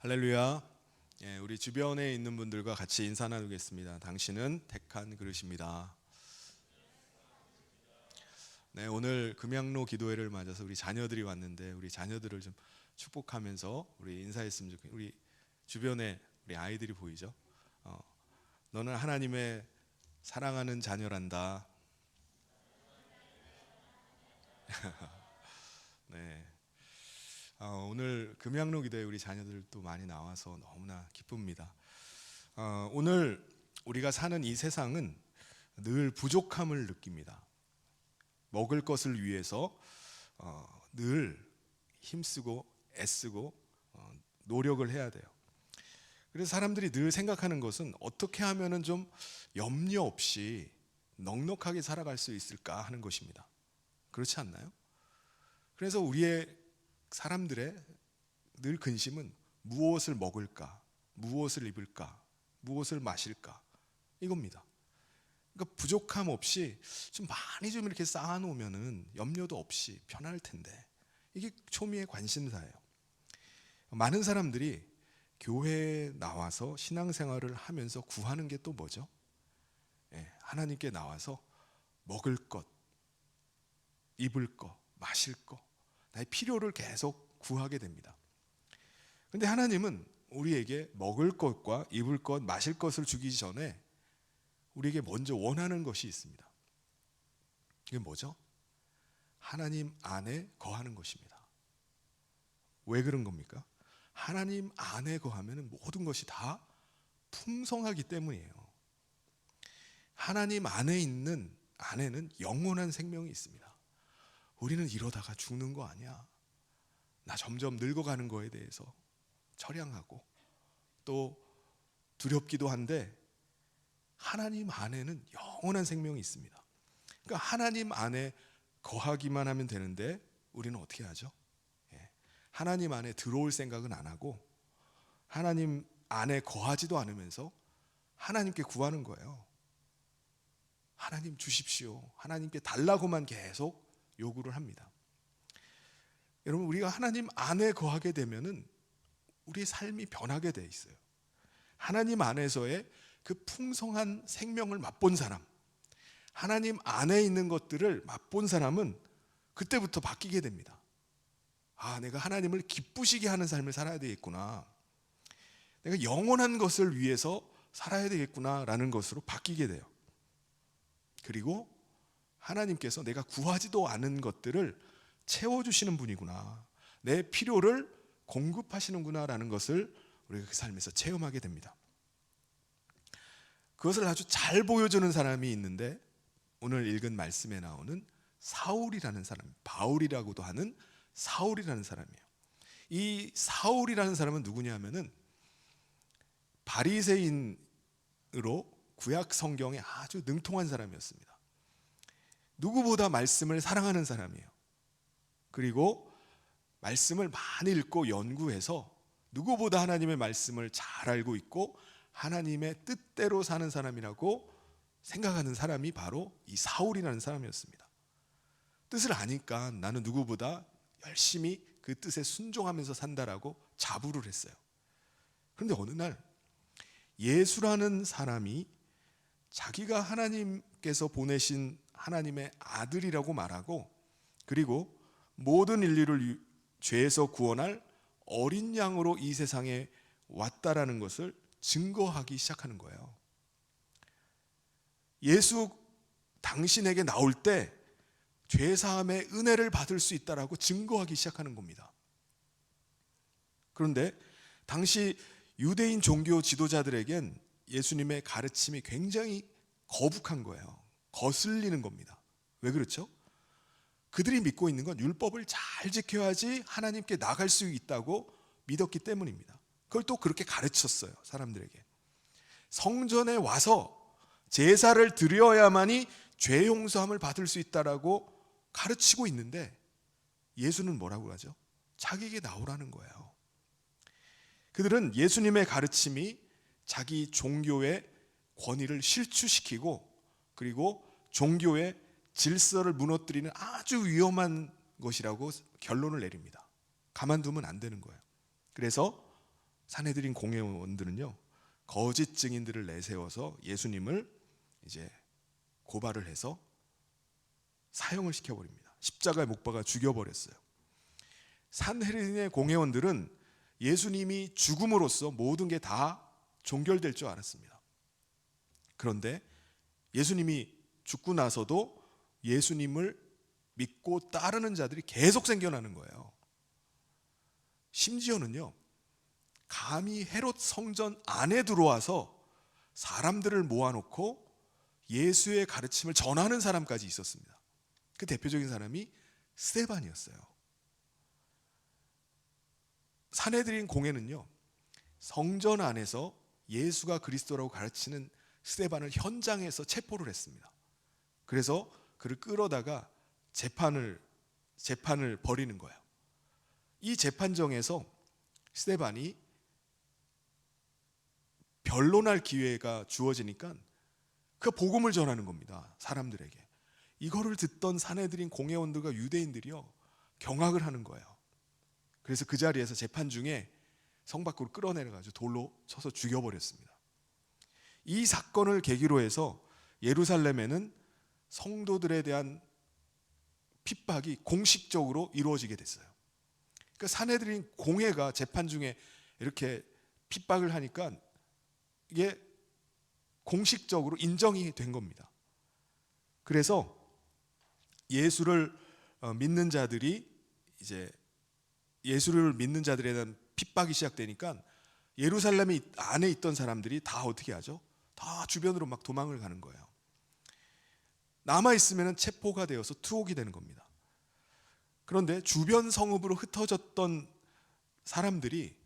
할렐루야. 예, 우리 주변에 있는 분들과 같이 인사 나누겠습니다. 당신은 택한 그릇입니다. 네, 오늘 금양로 기도회를 맞아서 우리 자녀들이 왔는데 우리 자녀들을 좀 축복하면서 우리 인사했으면 좋겠. 우리 주변에 우리 아이들이 보이죠? 어, 너는 하나님의 사랑하는 자녀란다. 네. 어, 오늘 금양로 기도에 우리 자녀들도 많이 나와서 너무나 기쁩니다. 어, 오늘 우리가 사는 이 세상은 늘 부족함을 느낍니다. 먹을 것을 위해서 어, 늘 힘쓰고 애쓰고 어, 노력을 해야 돼요. 그래서 사람들이 늘 생각하는 것은 어떻게 하면은 좀 염려 없이 넉넉하게 살아갈 수 있을까 하는 것입니다. 그렇지 않나요? 그래서 우리의 사람들의 늘 근심은 무엇을 먹을까, 무엇을 입을까, 무엇을 마실까 이겁니다. 그러니까 부족함 없이 좀 많이 좀 이렇게 쌓아놓으면은 염려도 없이 편할 텐데 이게 초미의 관심사예요. 많은 사람들이 교회에 나와서 신앙생활을 하면서 구하는 게 또 뭐죠? 예, 하나님께 나와서 먹을 것, 입을 것, 마실 것, 나의 필요를 계속 구하게 됩니다. 근데 하나님은 우리에게 먹을 것과 입을 것, 마실 것을 주기 전에 우리에게 먼저 원하는 것이 있습니다. 이게 뭐죠? 하나님 안에 거하는 것입니다. 왜 그런 겁니까? 하나님 안에 거하면 모든 것이 다 풍성하기 때문이에요. 하나님 안에 있는 안에는 영원한 생명이 있습니다. 우리는 이러다가 죽는 거 아니야. 나 점점 늙어가는 거에 대해서 처량하고 또 두렵기도 한데 하나님 안에는 영원한 생명이 있습니다. 그러니까 하나님 안에 거하기만 하면 되는데 우리는 어떻게 하죠? 예. 하나님 안에 들어올 생각은 안 하고 하나님 안에 거하지도 않으면서 하나님께 구하는 거예요. 하나님 주십시오. 하나님께 달라고만 계속 요구를 합니다. 여러분 우리가 하나님 안에 거하게 되면은 우리의 삶이 변하게 돼 있어요. 하나님 안에서의 그 풍성한 생명을 맛본 사람, 하나님 안에 있는 것들을 맛본 사람은 그때부터 바뀌게 됩니다. 아, 내가 하나님을 기쁘시게 하는 삶을 살아야 되겠구나. 내가 영원한 것을 위해서 살아야 되겠구나라는 것으로 바뀌게 돼요. 그리고 하나님께서 내가 구하지도 않은 것들을 채워주시는 분이구나. 내 필요를 공급하시는구나라는 것을 우리가 그 삶에서 체험하게 됩니다. 그것을 아주 잘 보여주는 사람이 있는데 오늘 읽은 말씀에 나오는 사울이라는 사람, 바울이라고도 하는 사울이라는 사람이에요. 이 사울이라는 사람은 누구냐면은 바리새인으로 구약 성경에 아주 능통한 사람이었습니다. 누구보다 말씀을 사랑하는 사람이에요. 그리고 말씀을 많이 읽고 연구해서 누구보다 하나님의 말씀을 잘 알고 있고 하나님의 뜻대로 사는 사람이라고 생각하는 사람이 바로 이 사울이라는 사람이었습니다. 뜻을 아니까 나는 누구보다 열심히 그 뜻에 순종하면서 산다라고 자부를 했어요. 그런데 어느 날 예수라는 사람이 자기가 하나님께서 보내신 하나님의 아들이라고 말하고 그리고 모든 인류를 죄에서 구원할 어린 양으로 이 세상에 왔다라는 것을 증거하기 시작하는 거예요. 예수 당신에게 나올 때 죄사함의 은혜를 받을 수 있다라고 증거하기 시작하는 겁니다. 그런데 당시 유대인 종교 지도자들에겐 예수님의 가르침이 굉장히 거북한 거예요. 거슬리는 겁니다. 왜 그렇죠? 그들이 믿고 있는 건 율법을 잘 지켜야지 하나님께 나갈 수 있다고 믿었기 때문입니다. 그걸 또 그렇게 가르쳤어요, 사람들에게. 성전에 와서 제사를 드려야만이 죄 용서함을 받을 수 있다라고 가르치고 있는데 예수는 뭐라고 하죠? 자기에게 나오라는 거예요. 그들은 예수님의 가르침이 자기 종교의 권위를 실추시키고 그리고 종교의 질서를 무너뜨리는 아주 위험한 것이라고 결론을 내립니다. 가만두면 안 되는 거예요. 그래서 사내들인 공회원들은요 거짓 증인들을 내세워서 예수님을 이제 고발을 해서 사형을 시켜버립니다. 십자가에 못 박아 죽여버렸어요. 산헤린의 공회원들은 예수님이 죽음으로써 모든 게 다 종결될 줄 알았습니다. 그런데 예수님이 죽고 나서도 예수님을 믿고 따르는 자들이 계속 생겨나는 거예요. 심지어는요, 감히 헤롯 성전 안에 들어와서 사람들을 모아놓고 예수의 가르침을 전하는 사람까지 있었습니다. 그 대표적인 사람이 스테반이었어요. 사내들인 공회는요, 성전 안에서 예수가 그리스도라고 가르치는 스테반을 현장에서 체포를 했습니다. 그래서 그를 끌어다가 재판을 재판을 벌이는 거예요. 이 재판정에서 스테반이 변론할 기회가 주어지니까 그 복음을 전하는 겁니다. 사람들에게. 이거를 듣던 사내들인 공회원들과 유대인들이요 경악을 하는 거예요. 그래서 그 자리에서 재판 중에 성 밖으로 끌어내려 가지고 돌로 쳐서 죽여 버렸습니다. 이 사건을 계기로 해서 예루살렘에는 성도들에 대한 핍박이 공식적으로 이루어지게 됐어요. 그 사내들인 공회가 재판 중에 이렇게 핍박을 하니까 이게 공식적으로 인정이 된 겁니다. 그래서 예수를 어, 믿는 자들이 이제 예수를 믿는 자들에 대한 핍박이 시작되니까 예루살렘에 안에 있던 사람들이 다 어떻게 하죠? 다 주변으로 막 도망을 가는 거예요. 남아 있으면 체포가 되어서 투옥이 되는 겁니다. 그런데 주변 성읍으로 흩어졌던 사람들이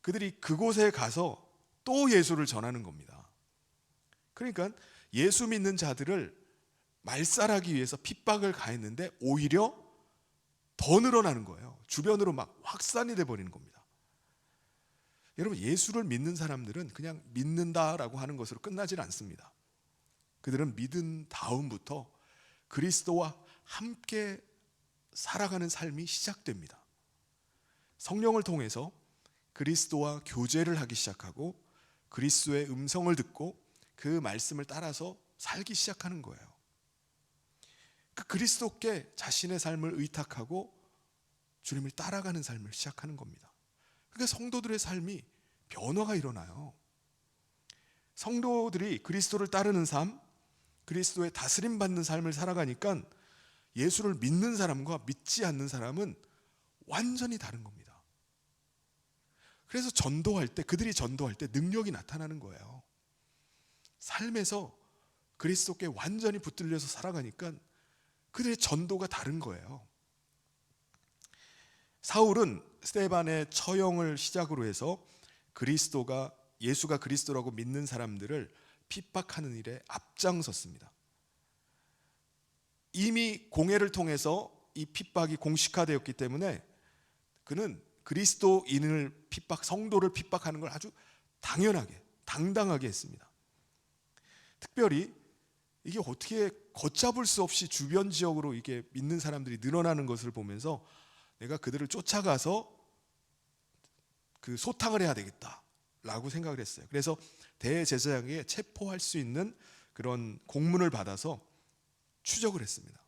그들이 그곳에 가서 또 예수를 전하는 겁니다. 그러니까 예수 믿는 자들을 말살하기 위해서 핍박을 가했는데 오히려 더 늘어나는 거예요. 주변으로 막 확산이 돼 버리는 겁니다. 여러분 예수를 믿는 사람들은 그냥 믿는다라고 하는 것으로 끝나질 않습니다. 그들은 믿은 다음부터 그리스도와 함께 살아가는 삶이 시작됩니다. 성령을 통해서 그리스도와 교제를 하기 시작하고 그리스도의 음성을 듣고 그 말씀을 따라서 살기 시작하는 거예요. 그 그리스도께 자신의 삶을 의탁하고 주님을 따라가는 삶을 시작하는 겁니다. 그러니까 성도들의 삶이 변화가 일어나요. 성도들이 그리스도를 따르는 삶, 그리스도의 다스림 받는 삶을 살아가니까 예수를 믿는 사람과 믿지 않는 사람은 완전히 다른 겁니다. 그래서 전도할 때 그들이 전도할 때 능력이 나타나는 거예요. 삶에서 그리스도께 완전히 붙들려서 살아가니까 그들의 전도가 다른 거예요. 사울은 스테반의 처형을 시작으로 해서 그리스도가 예수가 그리스도라고 믿는 사람들을 핍박하는 일에 앞장섰습니다. 이미 공회를 통해서 이 핍박이 공식화되었기 때문에 그는 그리스도인을 핍박, 성도를 핍박하는 걸 아주 당연하게, 당당하게 했습니다. 특별히 이게 어떻게 걷잡을 수 없이 주변 지역으로 이게 믿는 사람들이 늘어나는 것을 보면서 내가 그들을 쫓아가서 그 소탕을 해야 되겠다라고 생각을 했어요. 그래서 대제사장에게 체포할 수 있는 그런 공문을 받아서 추적을 했습니다.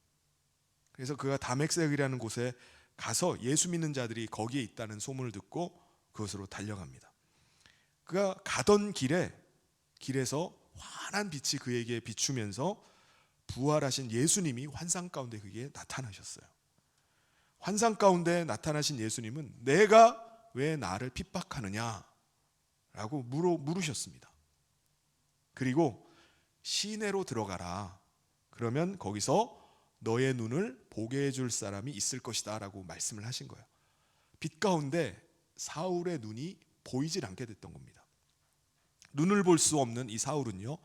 그래서 그가 다맥색이라는 곳에 가서 예수 믿는 자들이 거기에 있다는 소문을 듣고 그것으로 달려갑니다. 그가 가던 길에 길에서 환한 빛이 그에게 비추면서 부활하신 예수님이 환상 가운데 그게 나타나셨어요. 환상 가운데 나타나신 예수님은 내가 왜 나를 핍박하느냐? 라고 물어, 물으셨습니다. 그리고 시내로 들어가라. 그러면 거기서 너의 눈을 보게 해줄 사람이 있을 것이다. 라고 말씀을 하신 거예요. 빛 가운데 사울의 눈이 보이질 않게 됐던 겁니다. 눈을 볼 수 없는 이 사울은요,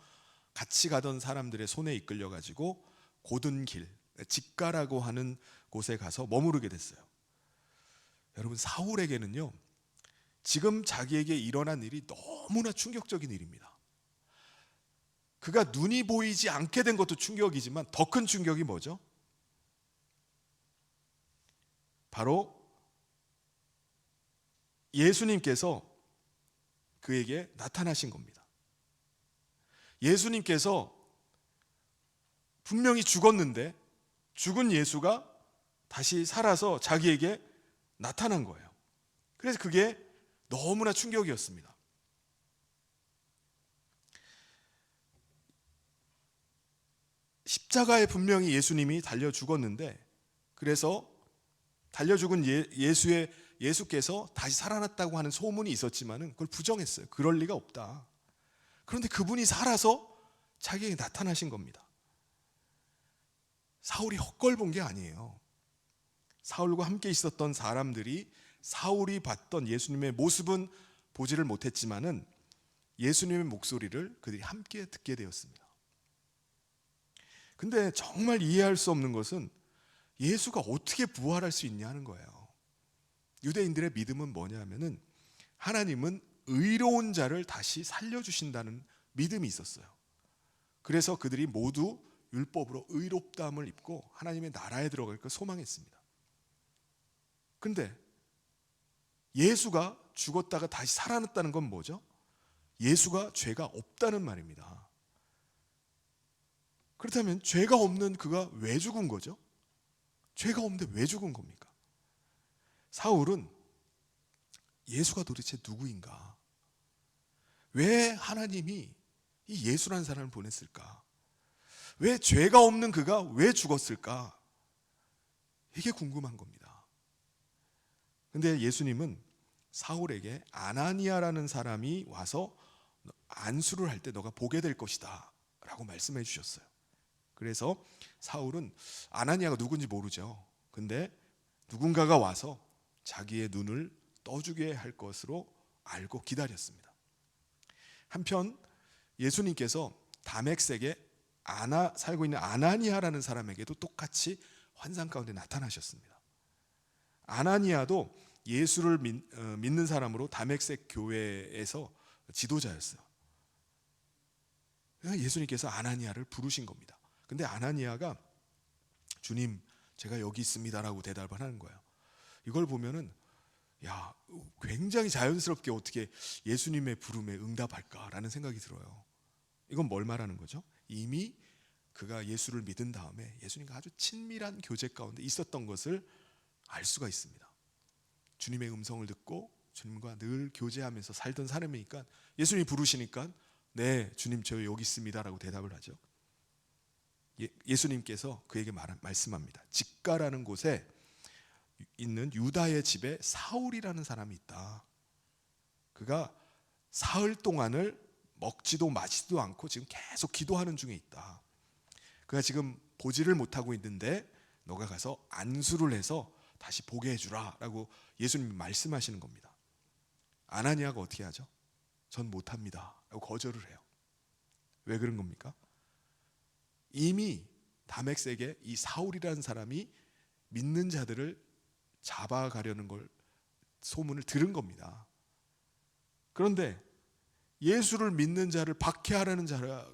같이 가던 사람들의 손에 이끌려 가지고 고든 길, 직가라고 하는 곳에 가서 머무르게 됐어요. 여러분 사울에게는요. 지금 자기에게 일어난 일이 너무나 충격적인 일입니다. 그가 눈이 보이지 않게 된 것도 충격이지만 더 큰 충격이 뭐죠? 바로 예수님께서 그에게 나타나신 겁니다. 예수님께서 분명히 죽었는데 죽은 예수가 다시 살아서 자기에게 나타난 거예요. 그래서 그게 너무나 충격이었습니다. 십자가에 분명히 예수님이 달려 죽었는데 그래서 달려 죽은 예, 예수의 예수께서 다시 살아났다고 하는 소문이 있었지만은 그걸 부정했어요. 그럴 리가 없다. 그런데 그분이 살아서 자기에게 나타나신 겁니다. 사울이 헛걸 본 게 아니에요. 사울과 함께 있었던 사람들이 사울이 봤던 예수님의 모습은 보지를 못했지만은 예수님의 목소리를 그들이 함께 듣게 되었습니다. 근데 정말 이해할 수 없는 것은 예수가 어떻게 부활할 수 있냐는 거예요. 유대인들의 믿음은 뭐냐면은 하나님은 의로운 자를 다시 살려 주신다는 믿음이 있었어요. 그래서 그들이 모두 율법으로 의롭다함을 입고 하나님의 나라에 들어갈 걸 소망했습니다. 근데 예수가 죽었다가 다시 살아났다는 건 뭐죠? 예수가 죄가 없다는 말입니다. 그렇다면 죄가 없는 그가 왜 죽은 거죠? 죄가 없는데 왜 죽은 겁니까? 사울은 예수가 도대체 누구인가? 왜 하나님이 이 예수라는 사람을 보냈을까? 왜 죄가 없는 그가 왜 죽었을까? 이게 궁금한 겁니다. 근데 예수님은 사울에게 아나니아라는 사람이 와서 안수를 할 때 너가 보게 될 것이다 라고 말씀해 주셨어요. 그래서 사울은 아나니아가 누군지 모르죠. 근데 누군가가 와서 자기의 눈을 떠주게 할 것으로 알고 기다렸습니다. 한편 예수님께서 다맥색에 아나 살고 있는 아나니아라는 사람에게도 똑같이 환상 가운데 나타나셨습니다. 아나니아도 예수를 믿, 어, 믿는 사람으로 다맥색 교회에서 지도자였어요. 예수님께서 아나니아를 부르신 겁니다. 근데 아나니아가 주님 제가 여기 있습니다라고 대답을 하는 거예요. 이걸 보면은 야 굉장히 자연스럽게 어떻게 예수님의 부름에 응답할까라는 생각이 들어요. 이건 뭘 말하는 거죠? 이미 그가 예수를 믿은 다음에 예수님과 아주 친밀한 교제 가운데 있었던 것을 알 수가 있습니다. 주님의 음성을 듣고 주님과 늘 교제하면서 살던 사람이니까 예수님이 부르시니까 네 주님 저 여기 있습니다라고 대답을 하죠. 예, 수님께서 그에게 말, 말씀합니다. 직가라는 곳에 있는 유다의 집에 사울이라는 사람이 있다. 그가 사흘 동안을 먹지도 마시지도 않고 지금 계속 기도하는 중에 있다. 그가 지금 보지를 못하고 있는데 너가 가서 안수를 해서 다시 보게 해주라라고 예수님이 말씀하시는 겁니다. 아나니아가 어떻게 하죠? 전 못합니다라고 거절을 해요. 왜 그런 겁니까? 이미 다맥색에 이 사울이라는 사람이 믿는 자들을 잡아가려는 걸 소문을 들은 겁니다. 그런데 예수를 믿는 자를 박해하려는 자가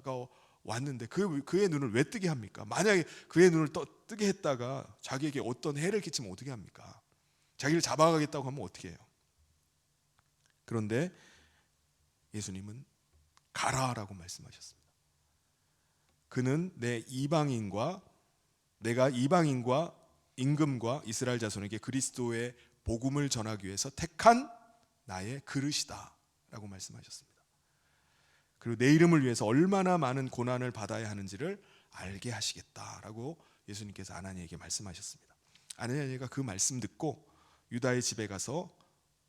왔는데 그 그의 눈을 왜 뜨게 합니까? 만약에 그의 눈을 떠, 뜨게 했다가 자기에게 어떤 해를 끼치면 어떻게 합니까? 자기를 잡아가겠다고 하면 어떻게 해요? 그런데 예수님은 가라라고 말씀하셨습니다. 그는 내 이방인과 내가 이방인과 임금과 이스라엘 자손에게 그리스도의 복음을 전하기 위해서 택한 나의 그릇이다라고 말씀하셨습니다. 그리고 내 이름을 위해서 얼마나 많은 고난을 받아야 하는지를 알게 하시겠다라고 예수님께서 아나니에게 말씀하셨습니다. 아나니가 그 말씀 듣고 유다의 집에 가서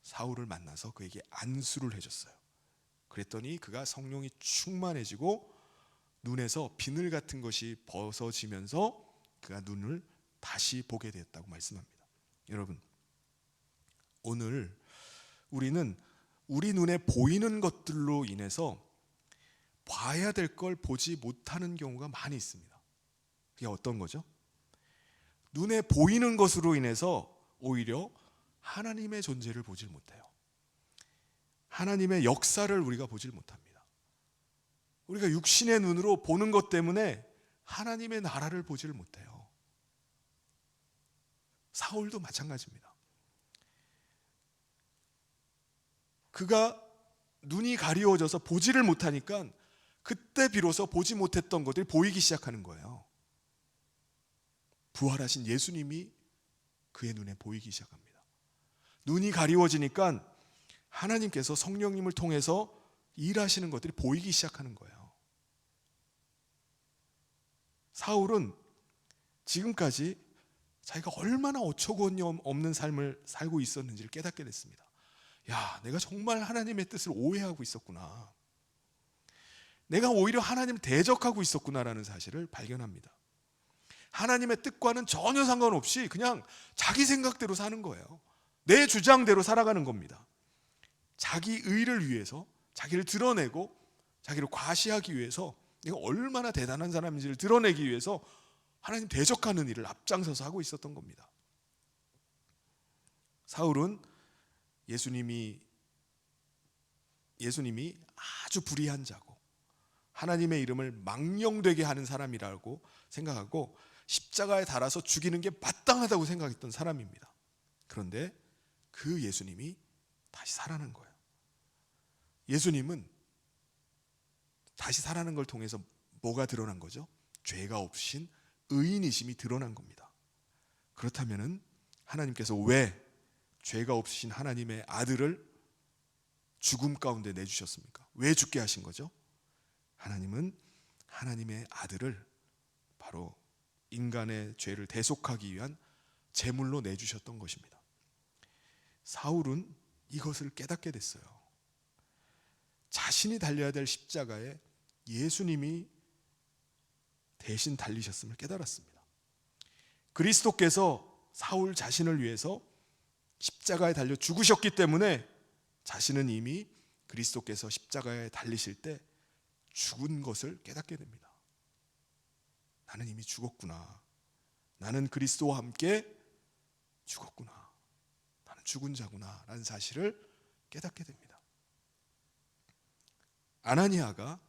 사울을 만나서 그에게 안수를 해줬어요. 그랬더니 그가 성령이 충만해지고 눈에서 비늘 같은 것이 벗어지면서 그가 눈을 다시 보게 되었다고 말씀합니다. 여러분, 오늘 우리는 우리 눈에 보이는 것들로 인해서 봐야 될 걸 보지 못하는 경우가 많이 있습니다. 그게 어떤 거죠? 눈에 보이는 것으로 인해서 오히려 하나님의 존재를 보질 못해요. 하나님의 역사를 우리가 보질 못합니다. 우리가 육신의 눈으로 보는 것 때문에 하나님의 나라를 보지를 못해요. 사울도 마찬가지입니다. 그가 눈이 가리워져서 보지를 못하니까 그때 비로소 보지 못했던 것들이 보이기 시작하는 거예요. 부활하신 예수님이 그의 눈에 보이기 시작합니다. 눈이 가리워지니까 하나님께서 성령님을 통해서 일하시는 것들이 보이기 시작하는 거예요. 사울은 지금까지 자기가 얼마나 어처구니 없는 삶을 살고 있었는지를 깨닫게 됐습니다. 야, 내가 정말 하나님의 뜻을 오해하고 있었구나. 내가 오히려 하나님 대적하고 있었구나라는 사실을 발견합니다. 하나님의 뜻과는 전혀 상관없이 그냥 자기 생각대로 사는 거예요. 내 주장대로 살아가는 겁니다. 자기 의를 위해서 자기를 드러내고 자기를 과시하기 위해서 내가 얼마나 대단한 사람인지를 드러내기 위해서 하나님 대적하는 일을 앞장서서 하고 있었던 겁니다. 사울은 예수님이 예수님이 아주 불의한 자고 하나님의 이름을 망령되게 하는 사람이라고 생각하고 십자가에 달아서 죽이는 게 마땅하다고 생각했던 사람입니다. 그런데 그 예수님이 다시 살아난 거예요. 예수님은 다시 살아난 걸 통해서 뭐가 드러난 거죠? 죄가 없으신 의인이심이 드러난 겁니다. 그렇다면은 하나님께서 왜 죄가 없으신 하나님의 아들을 죽음 가운데 내주셨습니까? 왜 죽게 하신 거죠? 하나님은 하나님의 아들을 바로 인간의 죄를 대속하기 위한 제물로 내주셨던 것입니다. 사울은 이것을 깨닫게 됐어요. 자신이 달려야 될 십자가에 예수님이 대신 달리셨음을 깨달았습니다. 그리스도께서 사울 자신을 위해서 십자가에 달려 죽으셨기 때문에 자신은 이미 그리스도께서 십자가에 달리실 때 죽은 것을 깨닫게 됩니다. 나는 이미 죽었구나. 나는 그리스도와 함께 죽었구나. 나는 죽은 자구나. 라는 사실을 깨닫게 됩니다. 아나니아가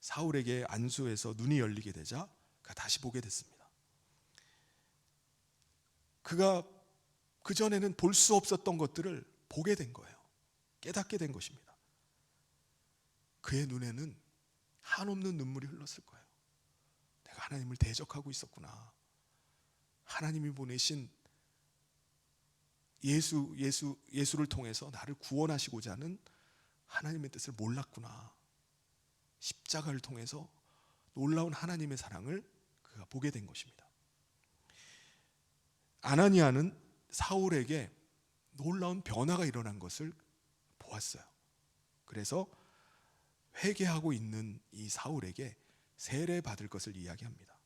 사울에게 안수해서 눈이 열리게 되자 그가 다시 보게 됐습니다. 그가 그 전에는 볼 수 없었던 것들을 보게 된 거예요. 깨닫게 된 것입니다. 그의 눈에는 한없는 눈물이 흘렀을 거예요. 내가 하나님을 대적하고 있었구나. 하나님이 보내신 예수 예수 예수를 통해서 나를 구원하시고자 하는 하나님의 뜻을 몰랐구나. 십자가를 통해서 놀라운 하나님의 사랑을 그가 보게 된 것입니다. 아나니아는 사울에게 놀라운 변화가 일어난 것을 보았어요. 그래서 회개하고 있는 이 사울에게 세례 받을 것을 이야기합니다.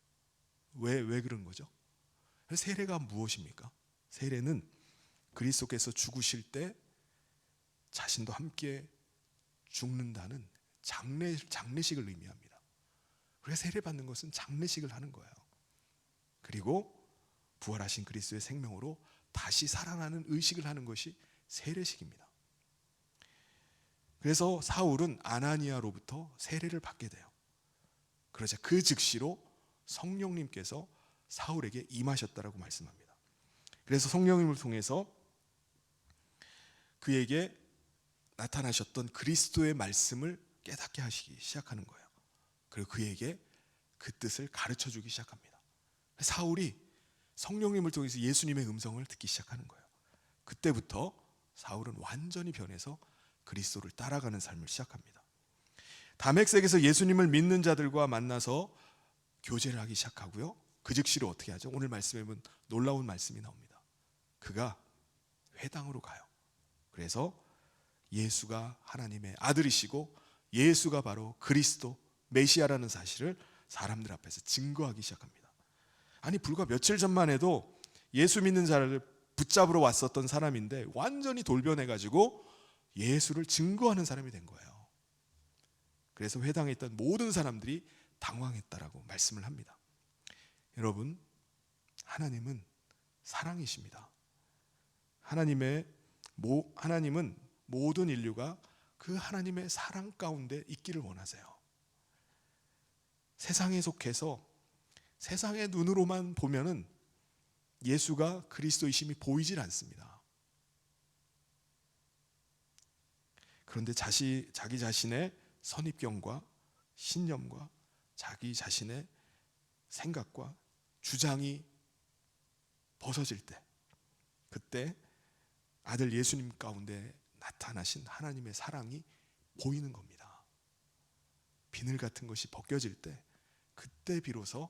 왜, 왜 그런 거죠? 세례가 무엇입니까? 세례는 그리스도께서 죽으실 때 자신도 함께 죽는다는 장례, 장례식을 의미합니다. 그래서 세례 받는 것은 장례식을 하는 거예요. 그리고 부활하신 그리스도의 생명으로 다시 살아나는 의식을 하는 것이 세례식입니다. 그래서 사울은 아나니아로부터 세례를 받게 돼요. 그러자 그 즉시로 성령님께서 사울에게 임하셨다라고 말씀합니다. 그래서 성령님을 통해서 그에게 나타나셨던 그리스도의 말씀을 깨닫게 하시기 시작하는 거예요. 그리고 그에게 그 뜻을 가르쳐 주기 시작합니다. 사울이 성령님을 통해서 예수님의 음성을 듣기 시작하는 거예요. 그때부터 사울은 완전히 변해서 그리스도를 따라가는 삶을 시작합니다. 다맥색에서 예수님을 믿는 자들과 만나서 교제를 하기 시작하고요. 그 즉시로 어떻게 하죠? 오늘 말씀에 보면 놀라운 말씀이 나옵니다. 그가 회당으로 가요. 그래서 예수가 하나님의 아들이시고 예수가 바로 그리스도 메시아라는 사실을 사람들 앞에서 증거하기 시작합니다. 아니 불과 며칠 전만 해도 예수 믿는 자를 붙잡으러 왔었던 사람인데 완전히 돌변해 가지고 예수를 증거하는 사람이 된 거예요. 그래서 회당에 있던 모든 사람들이 당황했다라고 말씀을 합니다. 여러분, 하나님은 사랑이십니다. 하나님의 모, 하나님은 모든 인류가 그 하나님의 사랑 가운데 있기를 원하세요. 세상에 속해서 세상의 눈으로만 보면은 예수가 그리스도이심이 보이질 않습니다. 그런데 자시, 자기 자신의 선입견과 신념과 자기 자신의 생각과 주장이 벗어질 때 그때 아들 예수님 가운데 나타나신 하나님의 사랑이 보이는 겁니다. 비늘 같은 것이 벗겨질 때 그때 비로소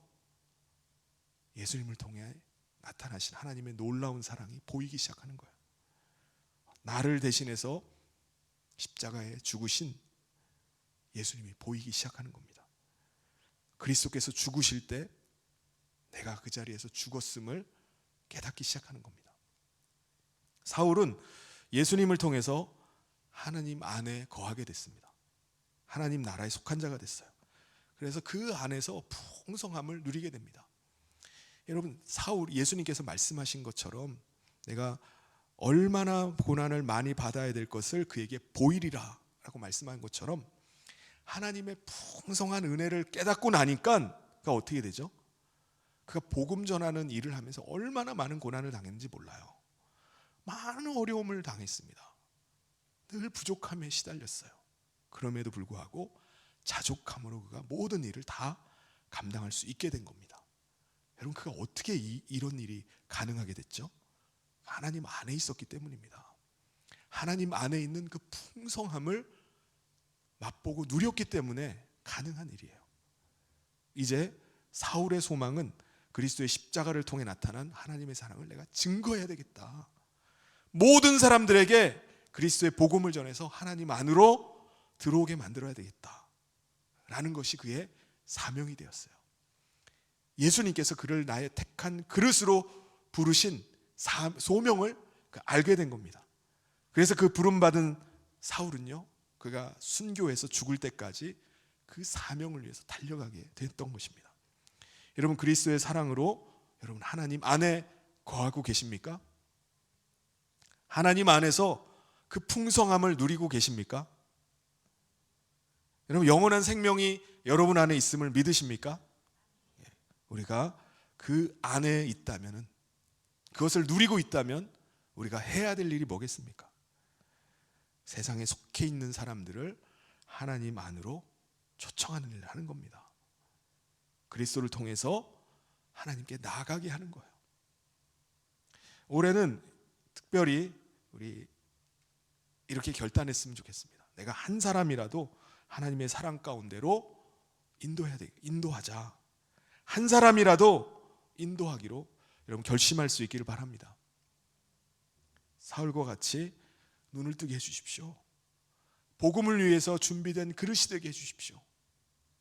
예수님을 통해 나타나신 하나님의 놀라운 사랑이 보이기 시작하는 거예요. 나를 대신해서 십자가에 죽으신 예수님이 보이기 시작하는 겁니다. 그리스도께서 죽으실 때 내가 그 자리에서 죽었음을 깨닫기 시작하는 겁니다. 사울은 예수님을 통해서 하나님 안에 거하게 됐습니다. 하나님 나라에 속한 자가 됐어요. 그래서 그 안에서 풍성함을 누리게 됩니다. 여러분 사울 예수님께서 말씀하신 것처럼 내가 얼마나 고난을 많이 받아야 될 것을 그에게 보이리라 라고 말씀한 것처럼 하나님의 풍성한 은혜를 깨닫고 나니까 그가 어떻게 되죠? 그가 복음 전하는 일을 하면서 얼마나 많은 고난을 당했는지 몰라요. 많은 어려움을 당했습니다. 늘 부족함에 시달렸어요. 그럼에도 불구하고 자족함으로 그가 모든 일을 다 감당할 수 있게 된 겁니다. 여러분 그가 어떻게 이, 이런 일이 가능하게 됐죠? 하나님 안에 있었기 때문입니다. 하나님 안에 있는 그 풍성함을 맛보고 누렸기 때문에 가능한 일이에요. 이제 사울의 소망은 그리스도의 십자가를 통해 나타난 하나님의 사랑을 내가 증거해야 되겠다. 모든 사람들에게 그리스도의 복음을 전해서 하나님 안으로 들어오게 만들어야 되겠다. 라는 것이 그의 사명이 되었어요. 예수님께서 그를 나의 택한 그릇으로 부르신 사- 소명을 그 알게 된 겁니다. 그래서 그 부름받은 사울은요, 그가 순교해서 죽을 때까지 그 사명을 위해서 달려가게 됐던 것입니다. 여러분 그리스도의 사랑으로 여러분 하나님 안에 거하고 계십니까? 하나님 안에서 그 풍성함을 누리고 계십니까? 여러분 영원한 생명이 여러분 안에 있음을 믿으십니까? 예, 우리가 그 안에 있다면은 그것을 누리고 있다면 우리가 해야 될 일이 뭐겠습니까? 세상에 속해 있는 사람들을 하나님 안으로 초청하는 일을 하는 겁니다. 그리스도를 통해서 하나님께 나아가게 하는 거예요. 올해는 특별히 우리 이렇게 결단했으면 좋겠습니다. 내가 한 사람이라도 하나님의 사랑 가운데로 인도해야 돼. 인도하자. 한 사람이라도 인도하기로 여러분 결심할 수 있기를 바랍니다. 사울과 같이 눈을 뜨게 해 주십시오. 복음을 위해서 준비된 그릇이 되게 해 주십시오.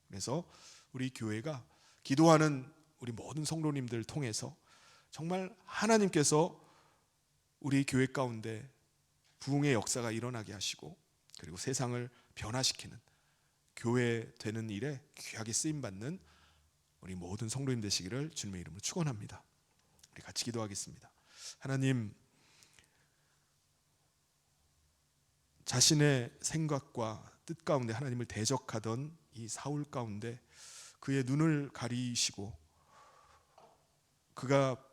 그래서 우리 교회가 기도하는 우리 모든 성도님들 통해서 정말 하나님께서 우리 교회 가운데 부흥의 역사가 일어나게 하시고 그리고 세상을 변화시키는 교회 되는 일에 귀하게 쓰임 받는 우리 모든 성도님 되시기를 주님의 이름으로 축원합니다. 우리 같이 기도하겠습니다. 하나님 자신의 생각과 뜻 가운데 하나님을 대적하던 이 사울 가운데 그의 눈을 가리시고 그가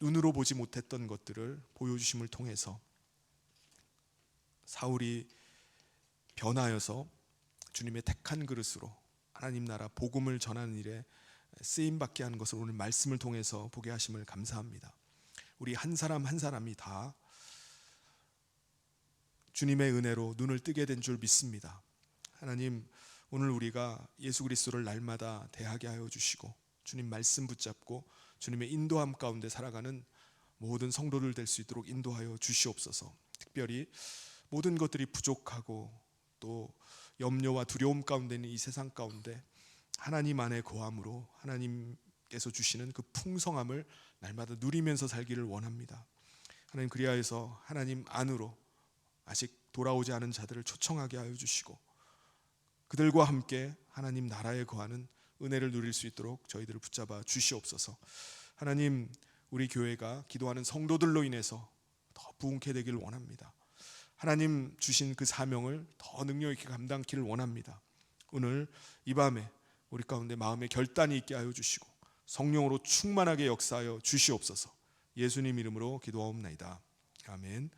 눈으로 보지 못했던 것들을 보여주심을 통해서 사울이 변하여서 주님의 택한 그릇으로 하나님 나라 복음을 전하는 일에 쓰임 받게 하는 것을 오늘 말씀을 통해서 보게 하심을 감사합니다. 우리 한 사람 한 사람이 다 주님의 은혜로 눈을 뜨게 된 줄 믿습니다. 하나님 오늘 우리가 예수 그리스도를 날마다 대하게 하여 주시고 주님 말씀 붙잡고 주님의 인도함 가운데 살아가는 모든 성도들 될수 있도록 인도하여 주시옵소서. 특별히 모든 것들이 부족하고 또 염려와 두려움 가운데 있는 이 세상 가운데 하나님 안에 거함으로 하나님께서 주시는 그 풍성함을 날마다 누리면서 살기를 원합니다. 하나님 그리하여서 하나님 안으로 아직 돌아오지 않은 자들을 초청하게 하여 주시고 그들과 함께 하나님 나라에 거하는 은혜를 누릴 수 있도록 저희들을 붙잡아 주시옵소서. 하나님 우리 교회가 기도하는 성도들로 인해서 더 부흥케 되기를 원합니다. 하나님 주신 그 사명을 더 능력 있게 감당키를 원합니다. 오늘 이 밤에 우리 가운데 마음의 결단이 있게 하여 주시고 성령으로 충만하게 역사하여 주시옵소서. 예수님 이름으로 기도하옵나이다. 아멘.